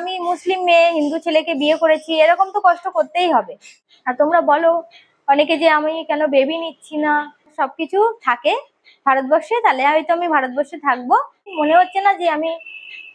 আমি মুসলিম মেয়ে, হিন্দু ছেলেকে বিয়ে করেছি, এরকম তো কষ্ট করতেই হবে। আর তোমরা বলো, অনেকে যে আমি কেন বেবি নিচ্ছি না? সবকিছু থাকে ভারতবর্ষে, তাহলে হয়তো আমি ভারতবর্ষে থাকব। মনে হচ্ছে না যে আমি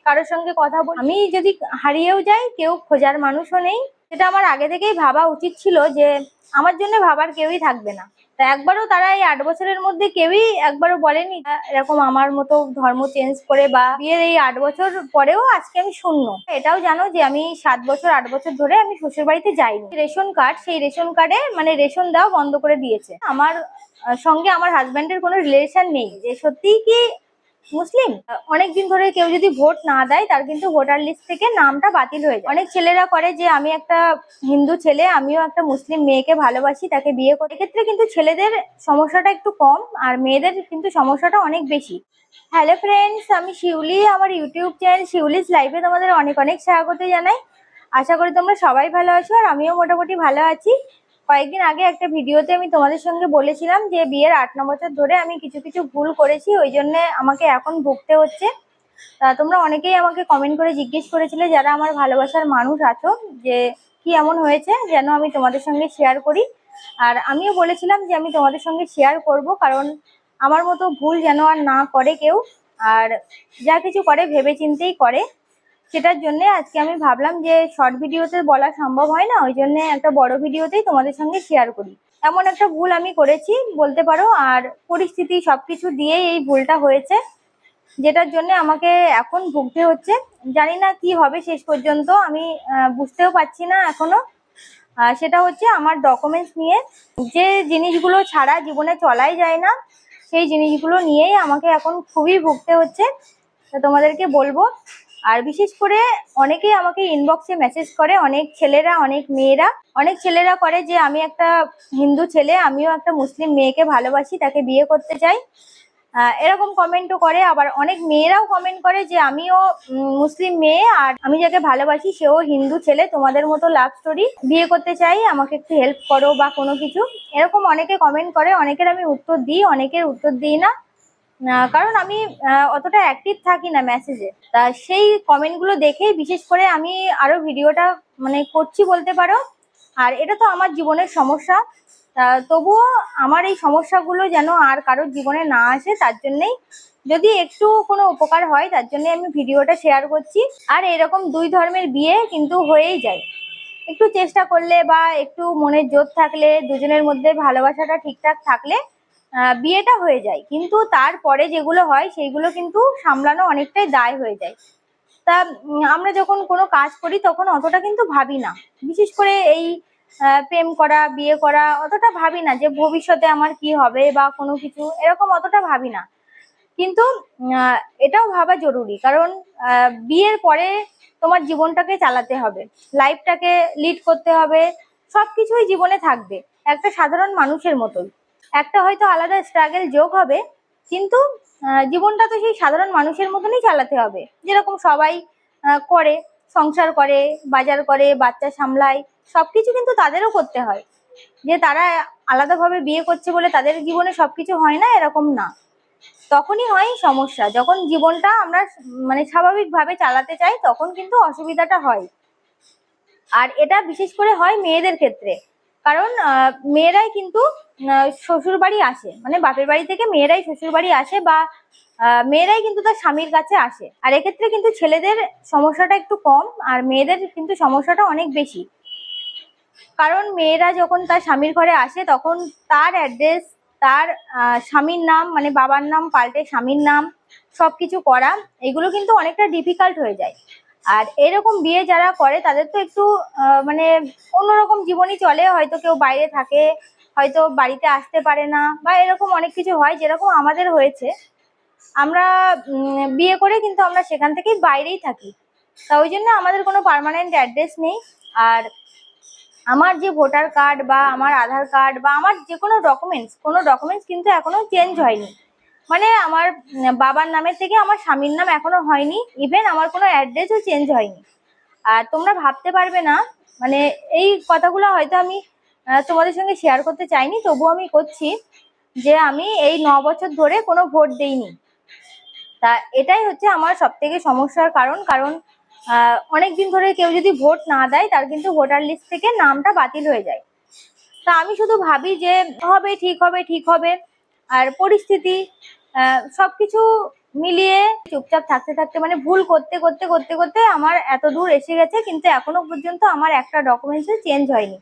কারোর সঙ্গে কথা বল আমি যদি হারিয়েও যাই, কেউ খোঁজার মানুষও নেই। সেটা আমার আগে থেকেই ভাবা উচিত ছিল যে, আমার জন্য ভাবার কেউই থাকবে না। তা একবারও তারা এই আট বছরের মধ্যে কেউই একবারও বলেনি। এরকম আমার মতো ধর্ম চেঞ্জ করে বা বিয়ের এই আট বছর পরেও আজকে আমি শূন্য। এটাও জানো যে আমি সাত বছর, আট বছর ধরে আমি শ্বশুর বাড়িতে যাইনি। রেশন কার্ড, সেই রেশন কার্ডে মানে রেশন দেওয়া বন্ধ করে দিয়েছে। আমার সঙ্গে আমার হাজব্যান্ডের কোনো রিলেশন নেই। যে সত্যিই কি মুসলিম? অনেক দিন ধরে কেউ যদি ভোট না দেয়, তার কিন্তু ভোটার লিস্ট থেকে নামটা বাতিল হয়ে যায়। অনেক ছেলেরা করে যে, আমি একটা হিন্দু ছেলে, আমিও একটা মুসলিম মেয়েকে ভালোবাসি, তাকে বিয়ে করি। এক্ষেত্রে কিন্তু ছেলেদের সমস্যাটা একটু কম, আর মেয়েদের কিন্তু সমস্যাটা অনেক বেশি। হ্যালো ফ্রেন্ডস আমি শিউলি, আমার ইউটিউব চ্যানেল শিউলিস লাইফে তোমাদের অনেক অনেক স্বাগত জানাই। আশা করি তোমরা সবাই ভালো আছো, আর আমিও মোটামুটি ভালো আছি। কয়েকদিন আগে একটা ভিডিওতে আমি তোমাদের সঙ্গে বলেছিলাম যে বিয়ের আট ন বছর ধরে আমি কিছু কিছু ভুল করেছি, ওই জন্য আমাকে এখন ভুগতে হচ্ছে। তা তোমরা অনেকেই আমাকে কমেন্ট করে জিজ্ঞেস করেছিলে যারা আমার ভালোবাসার মানুষ আছো, যে কি এমন হয়েছে যেন আমি তোমাদের সঙ্গে শেয়ার করি। আর আমিও বলেছিলাম যে আমি তোমাদের সঙ্গে শেয়ার করব, কারণ আমার মতো ভুল যেন আর না করে কেউ। আর যা কিছু করে ভেবে চিন্তেই করে। সেটার জন্য আজকে আমি ভাবলাম যে শর্ট ভিডিওতে বলা সম্ভব হয় না, ওই জন্য একটা বড় ভিডিওতেই তোমাদের সঙ্গে শেয়ার করি। এমন একটা ভুল আমি করেছি, বলতে পারো, আর পরিস্থিতি সবকিছু দিয়েই এই ভুলটা হয়েছে, যেটার জন্য আমাকে এখন ভুগতে হচ্ছে। জানি না কি হবে শেষ পর্যন্ত, আমি বুঝতেও পারছি না এখনও। সেটা হচ্ছে আমার ডকুমেন্টস নিয়ে, যে জিনিসগুলো ছাড়া জীবনে চলাই যায় না, সেই জিনিসগুলো নিয়েই আমাকে এখন খুবই ভুগতে হচ্ছে। তো তোমাদেরকে বলব আর বিশেষ করে অনেকেই আমাকে ইনবক্সে মেসেজ করে, অনেক ছেলেরা, অনেক মেয়েরা। অনেক ছেলেরা করে যে আমি একটা হিন্দু ছেলে, আমিও একটা মুসলিম মেয়েকে ভালোবাসি, তাকে বিয়ে করতে চাই। এরকম কমেন্টও করে। আবার অনেক মেয়েরাও কমেন্ট করে যে আমিও মুসলিম মেয়ে আর আমি যাকে ভালোবাসি, সেও হিন্দু ছেলে, তোমাদের মতো লাভ স্টোরি বিয়ে করতে চাই, আমাকে একটু হেল্প করো বা কোনো কিছু। এরকম অনেকে কমেন্ট করে, অনেকের আমি উত্তর দিই, অনেকের উত্তর দিই না। কারণ আমি অতটা অ্যাক্টিভ থাকি না মেসেজে তা সেই কমেন্টগুলো দেখেই বিশেষ করে আমি আরও ভিডিওটা মানে করছি বলতে পারো। আর এটা তো আমার জীবনের সমস্যা। তবুও আমার এই সমস্যাগুলো যেন আর কারোর জীবনে না আসে, তার জন্যেই যদি একটু কোনো উপকার হয়, তার জন্য আমি ভিডিওটা শেয়ার করছি। আর এরকম দুই ধর্মের বিয়ে কিন্তু হয়েই যায়। একটু চেষ্টা করলে বা একটু মনের জোর থাকলে, দুজনের মধ্যে ভালোবাসাটা ঠিকঠাক থাকলে বিয়েটা হয়ে যায়। কিন্তু তারপরে যেগুলো হয়, সেইগুলো কিন্তু সামলানো অনেকটাই দায় হয়ে যায়। তা আমরা যখন কোনো কাজ করি, তখন অতটা কিন্তু ভাবি না। বিশেষ করে এই প্রেম করা, বিয়ে করা, অতটা ভাবি না যে ভবিষ্যতে আমার কি হবে বা কোনো কিছু, এরকম অতটা ভাবি না। কিন্তু এটাও ভাবা জরুরি। কারণ বিয়ের পরে তোমার জীবনটাকে চালাতে হবে। লাইফটাকে লিড করতে হবে। সবকিছুই জীবনে থাকবে। একটা সাধারণ মানুষের মতোই। একটা হয়তো আলাদা স্ট্রাগল যোগ হবে, কিন্তু জীবনটা তো সেই সাধারণ মানুষের মতনই চালাতে হবে। যেরকম সবাই করে, সংসার করে, বাজার করে, বাচ্চা সামলায় সব কিছু কিন্তু তাদেরও করতে হয়। যে তারা আলাদাভাবে বিয়ে করছে বলে তাদের জীবনে সব কিছু হয় না, এরকম না। তখনই হয় সমস্যা। যখন জীবনটা আমরা মানে স্বাভাবিকভাবে চালাতে চাই, তখন কিন্তু অসুবিধাটা হয়। আর এটা বিশেষ করে হয় মেয়েদের ক্ষেত্রে। কারণ মেয়েরাই কিন্তু শ্বশুর বাড়ি আসে। মানে বাপের বাড়ি থেকে মেয়েরাই শ্বশুর বাড়ি আসে বা মেয়েরাই কিন্তু তার স্বামীর কাছে আসে। আর এক্ষেত্রে কিন্তু ছেলেদের সমস্যাটা একটু কম আর মেয়েদের কিন্তু সমস্যাটা অনেক বেশি। কারণ মেয়েরা যখন তার স্বামীর ঘরে আসে, তখন তার অ্যাড্রেস তার স্বামীর নাম মানে বাবার নাম, পাল্টে স্বামীর নাম সব কিছু করা, এগুলো কিন্তু অনেকটা ডিফিকাল্ট হয়ে যায়। আর এরকম বিয়ে যারা করে, তাদের তো একটু মানে অন্যরকম জীবনই চলে। হয়তো কেউ বাইরে থাকে হয়তো বাড়িতে আসতে পারে না বা এরকম অনেক কিছু হয় যেরকম আমাদের হয়েছে। আমরা বিয়ে করে কিন্তু আমরা সেখান থেকেই বাইরেই থাকি। তা ওই জন্য আমাদের কোনো পার্মানেন্ট অ্যাড্রেস নেই। আর আমার যে ভোটার কার্ড বা আমার আধার কার্ড বা আমার যে কোনো ডকুমেন্টস কোনো ডকুমেন্টস কিন্তু এখনও চেঞ্জ হয়নি। মানে আমার বাবার নামের থেকে আমার স্বামীর নাম এখনও হয়নি। ইভেন আমার কোনো অ্যাড্রেসও চেঞ্জ হয়নি। আর তোমরা ভাবতে পারবে না মানে এই কথাগুলো হয়তো আমি তোমাদের সঙ্গে শেয়ার করতে চাইনি তবুও আমি করছি যে আমি এই ন বছর ধরে কোনো ভোট দেইনি। তা এটাই হচ্ছে আমার সব থেকে সমস্যার কারণ কারণ অনেক দিন ধরে কেউ যদি ভোট না দেয়, তার কিন্তু ভোটার লিস্ট থেকে নামটা বাতিল হয়ে যায়। তা আমি শুধু ভাবি যে হবে, ঠিক হবে ঠিক হবে, আর পরিস্থিতি সব কিছু মিলিয়ে চুপচাপ থাকতে থাকতে মানে ভুল করতে করতে করতে করতে আমার এত দূর এসে গেছে, কিন্তু এখনও পর্যন্ত আমার একটা ডকুমেন্টস চেঞ্জ হয়নি।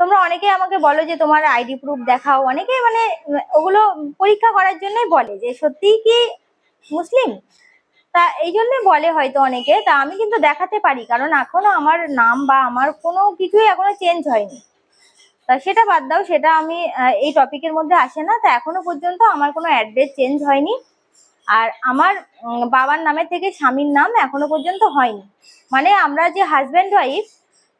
তোমরা অনেকে আমাকে বলো যে তোমার আইডি প্রুফ দেখাও। অনেকে মানে ওগুলো পরীক্ষা করার জন্যই বলে যে, সত্যিই কি মুসলিম? তা এই জন্য বলে হয়তো অনেকে। তা আমি কিন্তু দেখাতে পারি, কারণ এখনও আমার নাম বা আমার কোনো কিছুই এখনও চেঞ্জ হয়নি। তা সেটা বাদ দাও, সেটা আমি এই টপিকের মধ্যে আসে না। তা এখনও পর্যন্ত আমার কোনো অ্যাড্রেস চেঞ্জ হয়নি। আর আমার বাবার নামের থেকে স্বামীর নাম এখনও পর্যন্ত হয়নি। মানে আমরা যে হাজব্যান্ড ওয়াইফ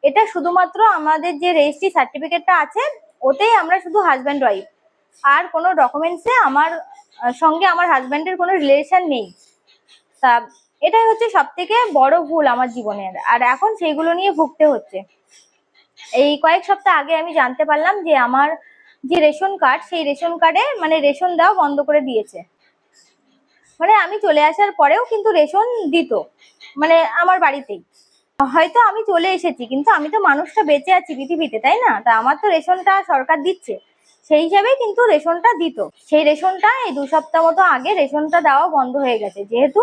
এটা শুধুমাত্র আমাদের যে রেজিস্ট্রি সার্টিফিকেটটা আছে, ওতেই আমরা শুধু হাজব্যান্ড ওয়াইফ আর কোনো ডকুমেন্টসে আমার সঙ্গে আমার হাজব্যান্ডের কোনো রিলেশন নেই। তা এটাই হচ্ছে সব থেকে বড় ভুল আমার জীবনের। আর এখন সেইগুলো নিয়ে ভুগতে হচ্ছে। এই কয়েক সপ্তাহ আগে আমি জানতে পারলাম যে আমার যে রেশন কার্ড সেই রেশন কার্ডে মানে রেশন দেওয়া বন্ধ করে দিয়েছে। মানে আমি চলে আসার পরেও কিন্তু রেশন দিত। মানে আমার বাড়িতেই। হয়তো আমি চলে এসেছি, কিন্তু আমি তো মানুষটা বেঁচে আছি পৃথিবীতে, তাই না? তা আমার তো রেশনটা সরকার দিচ্ছে। সেই হিসাবেই কিন্তু রেশনটা দিত। সেই রেশনটা এই দু সপ্তাহ মতো আগে রেশনটা দেওয়া বন্ধ হয়ে গেছে। যেহেতু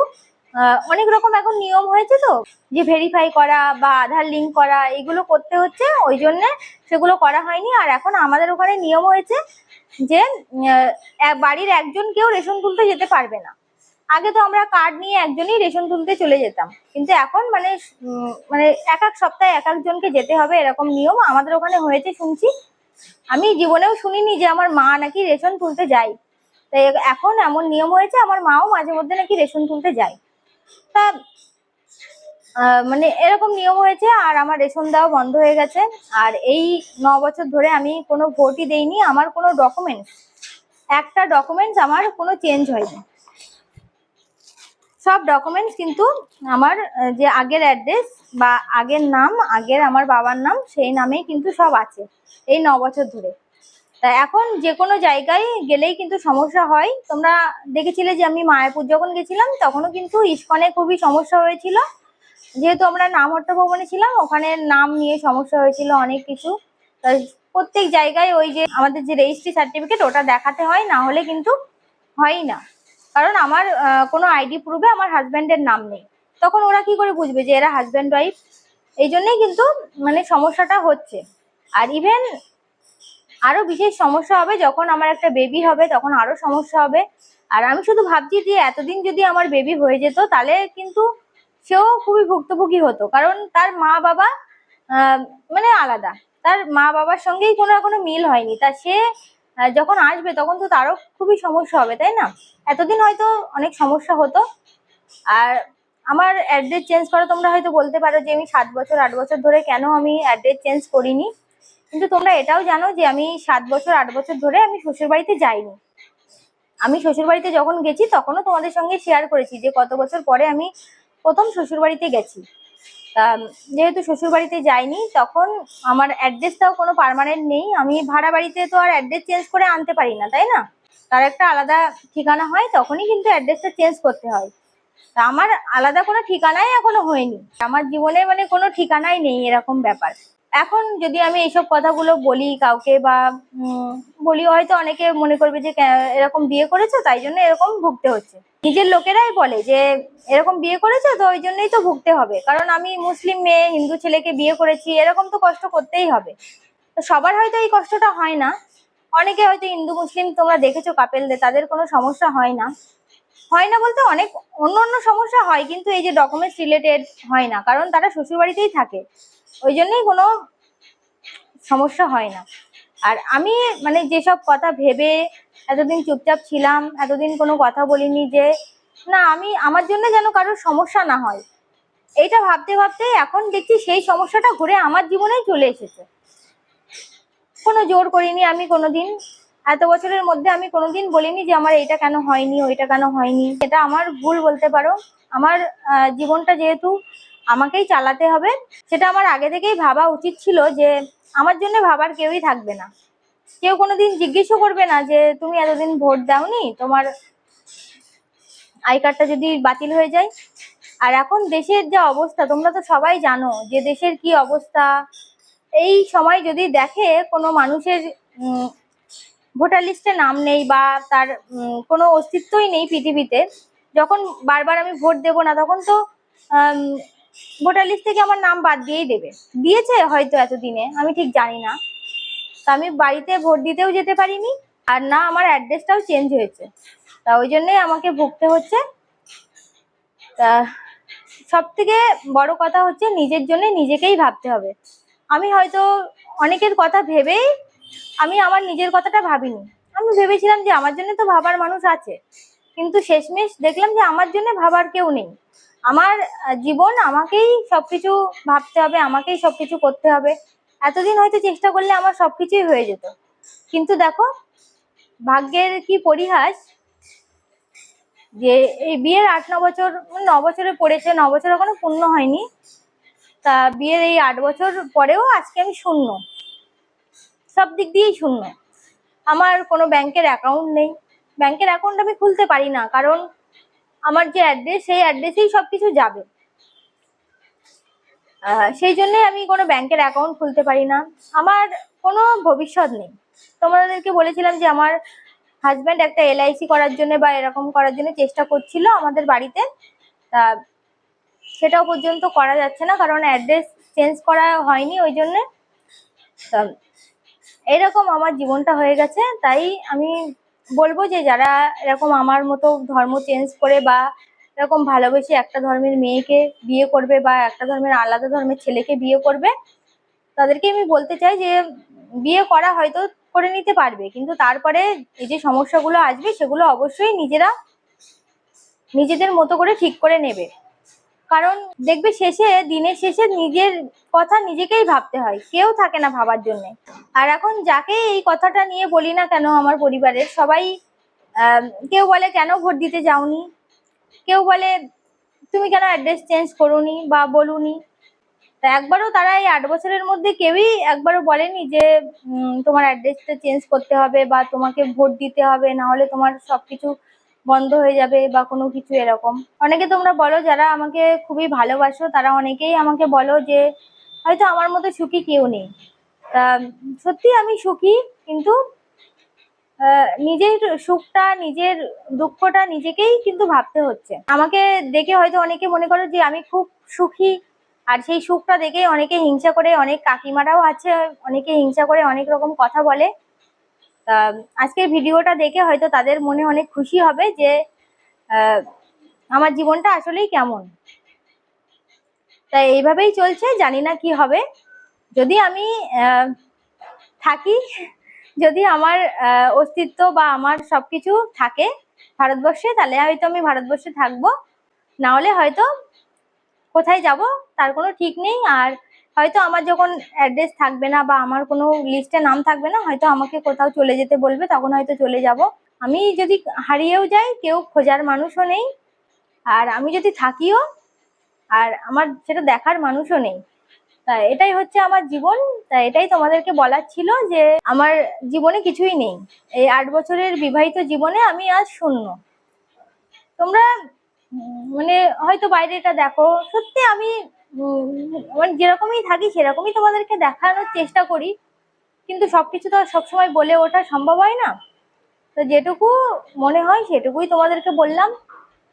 অনেক রকম এখন নিয়ম হয়েছে তো, যে ভেরিফাই করা বা আধার লিঙ্ক করা, এগুলো করতে হচ্ছে। ওই জন্য সেগুলো করা হয়নি। আর এখন আমাদের ওখানে নিয়ম হয়েছে যে বাড়ির একজন কেউ রেশন তুলতে যেতে পারবে না। আগে তো আমরা কার্ড নিয়ে একজনই রেশন তুলতে চলে যেতাম। কিন্তু এখন মানে মানে এক এক সপ্তাহে এক একজনকে যেতে হবে এরকম নিয়ম আমাদের ওখানে হয়েছে শুনছি। আমি জীবনেও শুনিনি যে আমার মা নাকি রেশন তুলতে যায়। তাই এখন এমন নিয়ম হয়েছে, আমার মাও মাঝে মধ্যে নাকি রেশন তুলতে যায়। তা মানে এরকম নিয়ম হয়েছে আর আমার রেশন দেওয়া বন্ধ হয়ে গেছে। আর এই ন বছর ধরে আমি কোনো ভোটই দেইনি, আমার কোনো ডকুমেন্টস একটা ডকুমেন্টস আমার কোনো চেঞ্জ হয়নি। সব ডকুমেন্টস কিন্তু আমার যে আগের অ্যাড্রেস বা আগের নাম, আগের আমার বাবার নাম, সেই নামেই কিন্তু সব আছে এই ন বছর ধরে। তা এখন যে কোনো জায়গায় গেলেই কিন্তু সমস্যা হয়। তোমরা দেখেছিলে যে আমি মায়াপুর যখন গেছিলাম, তখনও কিন্তু ইস্কনে খুবই সমস্যা হয়েছিল। যেহেতু আমরা নামহট্ট ভবনে ছিলাম, ওখানে নাম নিয়ে সমস্যা হয়েছিল অনেক কিছু। তাই প্রত্যেক জায়গায় ওই যে আমাদের যে রেজিস্ট্রি সার্টিফিকেট ওটা দেখাতে হয়, না হলে কিন্তু হয়ই না। কারণ আমার কোনো আইডি প্রুফে আমার হাজব্যান্ডের নাম নেই। তখন ওরা কি করে বুঝবে যে এরা হাজব্যান্ড ওয়াইফ এই জন্যই কিন্তু মানে সমস্যাটা হচ্ছে। আর ইভেন আরও বিশেষ সমস্যা হবে যখন আমার একটা বেবি হবে, তখন আরও সমস্যা হবে। আর আমি শুধু ভাবছি যে এতদিন যদি আমার বেবি হয়ে যেত, তাহলে কিন্তু সেও খুবই ভুক্তভোগী হতো। কারণ তার মা বাবা মানে আলাদা। তার মা বাবার সঙ্গেই কোনো কোনো মিল হয়নি। তা সে যখন আসবে, তখন তো তারও খুবই সমস্যা হবে, তাই না? এতদিন হয়তো অনেক সমস্যা হতো। আর আমার অ্যাড্রেস চেঞ্জ করা তোমরা হয়তো বলতে পারো যে আমি সাত বছর, আট বছর ধরে কেন আমি অ্যাড্রেস চেঞ্জ করিনি। কিন্তু তোমরা এটাও জানো যে আমি সাত বছর, আট বছর ধরে আমি শ্বশুর বাড়িতে যাইনি। আমি শ্বশুর বাড়িতে যখন গেছি, তখনও তোমাদের সঙ্গে শেয়ার করেছি যে কত বছর পরে আমি প্রথম শ্বশুর বাড়িতে গেছি। তা যেহেতু শ্বশুর বাড়িতে যাইনি, তখন আমার অ্যাড্রেসটাও কোনো পার্মানেন্ট নেই। আমি ভাড়া বাড়িতে তো আর অ্যাড্রেস চেঞ্জ করে আনতে পারি না, তাই না? তার একটা আলাদা ঠিকানা হয়, তখনই কিন্তু অ্যাড্রেসটা চেঞ্জ করতে হয়। তা আমার আলাদা কোনো ঠিকানাই এখনও হয়নি। আমার জীবনে মানে কোনো ঠিকানাই নেই এরকম ব্যাপার। এখন যদি আমি এইসব কথাগুলো বলি কাউকে বা বলি, হয়তো অনেকে মনে করবে যে এরকম বিয়ে করেছ? তাই জন্য এরকম ভুগতে হচ্ছে। নিজের লোকেরাই বলে যে, এরকম বিয়ে করেছ তো ওই জন্যই তো ভুগতে হবে। কারণ আমি মুসলিম মেয়ে, হিন্দু ছেলেকে বিয়ে করেছি, এরকম তো কষ্ট করতেই হবে। তো সবার হয়তো এই কষ্টটা হয় না। অনেকে হয়তো হিন্দু, মুসলিম তোমরা দেখেছ কাপেলদের, তাদের কোনো সমস্যা হয় না। হয় না বলতে অনেক অন্য অন্য সমস্যা হয়, কিন্তু এই যে ডকুমেন্টস রিলেটেড হয় না। কারণ তারা শ্বশুরবাড়িতেই থাকে। ওই জন্যই কোনো সমস্যা হয় না। আর আমি মানে যেসব কথা ভেবে এতদিন চুপচাপ ছিলাম, এতদিন কোনো কথা বলিনি যে, না, আমি, আমার জন্য যেন কারোর সমস্যা না হয়। এইটা ভাবতে ভাবতে এখন দেখছি সেই সমস্যাটা ঘুরে আমার জীবনেই চলে এসেছে। কোনো জোর করিনি আমি কোনোদিন। এত বছরের মধ্যে আমি কোনোদিন বলিনি যে আমার এটা কেন হয়নি, ওইটা কেন হয়নি। এটা আমার ভুল বলতে পারো। আমার জীবনটা যেহেতু আমাকেই চালাতে হবে। সেটা আমার আগে থেকেই ভাবা উচিত ছিল যে আমার জন্য ভাবার কেউই থাকবে না। কেউ কোনোদিন জিজ্ঞেসও করবে না যে, তুমি এতদিন ভোট দাওনি? তোমার আই কার্ডটা যদি বাতিল হয়ে যায়? আর এখন দেশের যে অবস্থা, তোমরা তো সবাই জানো যে দেশের কি অবস্থা। এই সময় যদি দেখে কোনো মানুষের ভোটার লিস্টে নাম নেই বা তার কোনো অস্তিত্বই নেই পৃথিবীতে, যখন বারবার আমি ভোট দেব না, তখন তো ভোটার লিস্ট থেকে আমার নাম বাদ দিয়েই দেবে। দিয়েছে হয়তো এতদিনে, আমি ঠিক জানি না। তা আমি বাড়িতে ভোট দিতেও যেতে পারিনি, আর না আমার অ্যাড্রেসটাও চেঞ্জ হয়েছে। তা ওই জন্যই আমাকে ভুগতে হচ্ছে। তা সব থেকে বড় কথা হচ্ছে নিজের জন্য নিজেকেই ভাবতে হবে। আমি হয়তো অনেকের কথা ভেবেই আমি আমার নিজের কথাটা ভাবিনি। আমি ভেবেছিলাম যে আমার জন্য তো ভাবার মানুষ আছে। কিন্তু শেষমেশ দেখলাম যে আমার জন্য ভাবার কেউ নেই। আমার জীবন আমাকেই সবকিছু ভাবতে হবে, আমাকেই সবকিছু করতে হবে। এতদিন হয়তো চেষ্টা করলে আমার সবকিছুই হয়ে যেত। কিন্তু দেখো, ভাগ্যের কি পরিহাস? যে এই বিয়ের আট, ন বছর ন বছরে পড়েছে, ন বছর এখনও পূর্ণ হয়নি। তা বিয়ের এই আট বছর পরেও আজকে আমি শূন্য। সব দিক দিয়েই শূন্য। আমার কোনো ব্যাংকের অ্যাকাউন্ট নেই। ব্যাংকের অ্যাকাউন্ট আমি খুলতে পারি না, কারণ আমার যে অ্যাড্রেস সেই অ্যাড্রেসেই সব কিছু যাবে। সেই জন্যই আমি কোনো ব্যাংকের অ্যাকাউন্ট খুলতে পারি না। আমার কোনো ভবিষ্যৎ নেই। তোমাদেরকে বলেছিলাম যে আমার হাজব্যান্ড একটা এলআইসি করার জন্য বা এরকম করার জন্য চেষ্টা করছিল আমাদের বাড়িতে। তা সেটাও পর্যন্ত করা যাচ্ছে না, কারণ অ্যাড্রেস চেঞ্জ করা হয়নি ওই জন্যে। এরকম আমার জীবনটা হয়ে গেছে। তাই আমি বলব যে যারা এরকম আমার মতো ধর্ম চেঞ্জ করে বা এরকম ভালোবেসে একটা ধর্মের মেয়েকে বিয়ে করবে বা একটা ধর্মের আলাদা ধর্মের ছেলেকে বিয়ে করবে, তাদেরকে আমি বলতে চাই যে বিয়ে করা হয়তো করে নিতে পারবে, কিন্তু তারপরে এই যে সমস্যাগুলো আসবে সেগুলো অবশ্যই নিজেরা নিজেদের মতো করে ঠিক করে নেবে। কারণ দেখবে শেষে, দিনের শেষে নিজের কথা নিজেকেই ভাবতে হয়। কেউ থাকে না ভাবার জন্য। আর এখন যাকে এই কথাটা নিয়ে বলি না কেন আমার পরিবারের, সবাই কেউ বলে, কেন ভোট দিতে যাওনি? কেউ বলে, তুমি কেন অ্যাড্রেস চেঞ্জ করোনি বা বলুনি? তা একবারও তারা এই আট বছরের মধ্যে কেউই একবারও বলেনি যে তোমার অ্যাড্রেসটা চেঞ্জ করতে হবে বা তোমাকে ভোট দিতে হবে না হলে তোমার সবকিছু বন্ধ হয়ে যাবে বা কোনো কিছু এরকম। অনেকে তোমরা বলো যারা আমাকে খুবই ভালোবাসো, তারা অনেকেই আমাকে বলো যে, হয়তো আমার মতো সুখী কেউ নেই। সত্যি আমি সুখী, কিন্তু নিজের সুখটা, নিজের দুঃখটা নিজেকেই কিন্তু ভাবতে হচ্ছে। আমাকে দেখে হয়তো অনেকে মনে করো যে, আমি খুব সুখী। আর সেই সুখটা দেখে অনেকে হিংসা করে, অনেক কাকিমারাও আছে, অনেকে হিংসা করে অনেক রকম কথা বলে। আজকের ভিডিওটা দেখে হয়তো তাদের মনে অনেক খুশি হবে যে আমার জীবনটা আসলেই কেমন। তাই এইভাবেই চলছে, জানি না কি হবে। যদি আমি থাকি, যদি আমার অস্তিত্ব বা আমার সব কিছু থাকে ভারতবর্ষে, তাহলে হয়তো আমি ভারতবর্ষে থাকব। না হলে হয়তো কোথায় যাব, তার কোনো ঠিক নেই। আর হয়তো আমার যখন অ্যাড্রেস থাকবে না বা আমার কোনো লিস্টে নাম থাকবে না, হয়তো আমাকে কোথাও চলে যেতে বলবে, তখন হয়তো চলে যাব। আমি যদি হারিয়েও যাই, কেউ খোঁজার মানুষও নেই। আর আমি যদি থাকিও, আর আমার সেটা দেখার মানুষও নেই। তা এটাই হচ্ছে আমার জীবন। তা এটাই তোমাদেরকে বলার ছিল যে আমার জীবনে কিছুই নেই। এই আট বছরের বিবাহিত জীবনে আমি আজ শূন্য। তোমরা মানে হয়তো বাইরেটা দেখো। সত্যি আমি মানে যেরকমই থাকি সেরকমই তোমাদেরকে দেখানোর চেষ্টা করি। কিন্তু সবকিছু তো আর সবসময় বলে ওঠা সম্ভব হয় না। তো যেটুকু মনে হয় সেটুকুই তোমাদেরকে বললাম।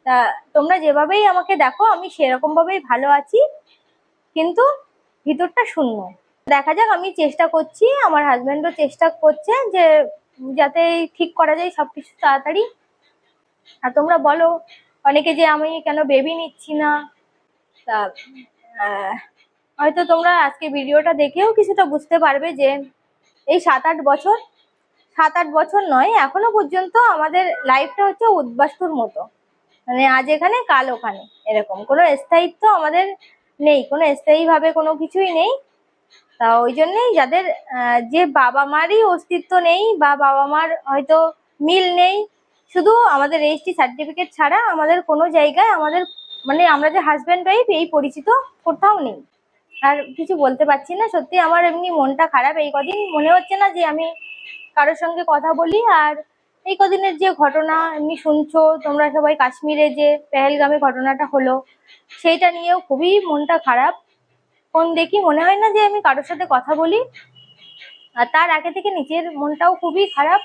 তা তোমরা যেভাবেই আমাকে দেখো, আমি সেরকমভাবেই ভালো আছি। কিন্তু ভিতরটা শূন্য। দেখা যাক, আমি চেষ্টা করছি, আমার হাজব্যান্ডও চেষ্টা করছে যে যাতে ঠিক করা যায় সবকিছু তাড়াতাড়ি। আর তোমরা বলো, অনেকে যে আমি কেন বেবি নিচ্ছি না? তা হয়তো তোমরা আজকে ভিডিওটা দেখেও কিছুটা বুঝতে পারবে যে এই সাত আট বছর সাত আট বছর নয়, এখনও পর্যন্ত আমাদের লাইফটা হচ্ছে উদ্বাস্তুর মতো। মানে আজ এখানে, কাল ওখানে, এরকম। কোনো স্থায়িত্ব আমাদের নেই, কোনো স্থায়ীভাবে কোনো কিছুই নেই। তা ওই জন্যেই যাদের যে বাবা মারই অস্তিত্ব নেই বা বাবা মার হয়তো মিল নেই, শুধু আমাদের রেজিস্ট্রি সার্টিফিকেট ছাড়া আমাদের কোনো জায়গায় আমাদের মানে আমরা যে হাজব্যান্ড ওয়াইফ এই পরিচিত কোথাও নেই। আর কিছু বলতে পারছি না। সত্যি আমার এমনি মনটা খারাপ। এই কদিন মনে হচ্ছে না যে আমি কারোর সঙ্গে কথা বলি। আর এই কদিনের যে ঘটনা, এমনি শুনছো তোমরা সবাই কাশ্মীরে যে পেহেলগামে ঘটনাটা হলো, সেইটা নিয়েও খুবই মনটা খারাপ। ফোন দেখি মনে হয় না যে আমি কারোর সাথে কথা বলি। আর তার আগে থেকে নিজের মনটাও খুবই খারাপ।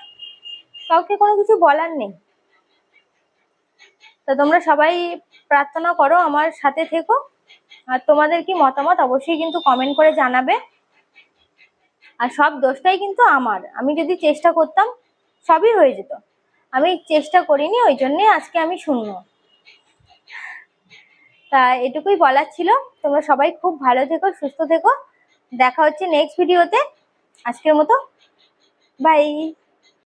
কাউকে কোনো কিছু বলার নেই। তো তোমরা সবাই প্রার্থনা করো আমার সাথে থেকো। আর তোমাদের কি মতামত অবশ্যই কিন্তু কমেন্ট করে জানাবে। আর সব দোষটাই কিন্তু আমার। আমি যদি চেষ্টা করতাম, সবই হয়ে যেত। আমি চেষ্টা করিনি, ওই জন্যে আজকে আমি শূন্য। তা এটুকুই বলার ছিল। তোমরা সবাই খুব ভালো থেকো, সুস্থ থেকো। দেখা হচ্ছে নেক্সট ভিডিওতে আজকের মতো বাই